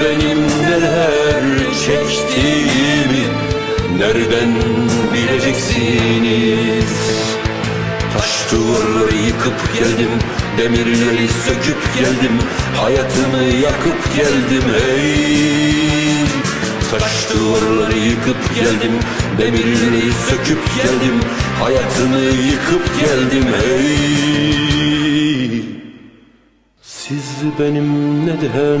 benim neler çektiğimi Nereden bileceksiniz? Taş duvarları yıkıp geldim Demirleri söküp geldim Hayatımı yakıp geldim hey Taş duvarları yıkıp geldim Demirleri söküp geldim Hayatımı yıkıp geldim hey Siz benim neden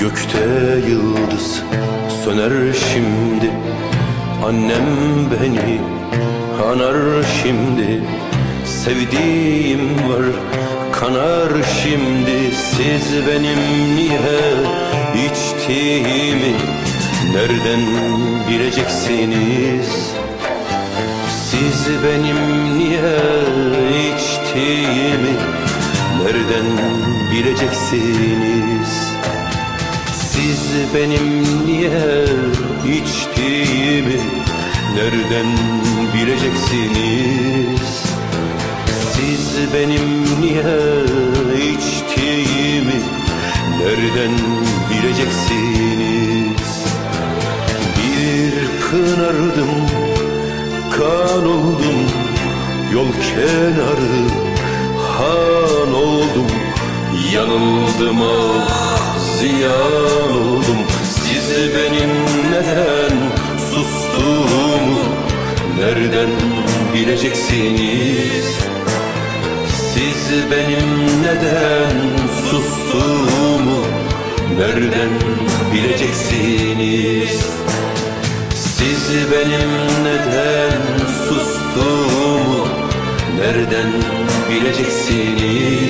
Gökte yıldız söner şimdi. Annem beni anar şimdi. Sevdiğim var kanar şimdi. Siz benim niye içtiğimi Nereden bileceksiniz? Siz benim niye içtiğimi Nereden bileceksiniz siz benim niye içtiğimi nereden bileceksiniz? Siz benim niye içtiğimi nereden bileceksiniz? Bir kınardım, kan oldum, yol kenarı yanıldım ah ziyan oldum. Siz benim neden sustuğumu Nereden bileceksiniz? Siz benim neden sustuğumu Nereden bileceksiniz? Siz benim neden sustuğumu Nereden bileceksiniz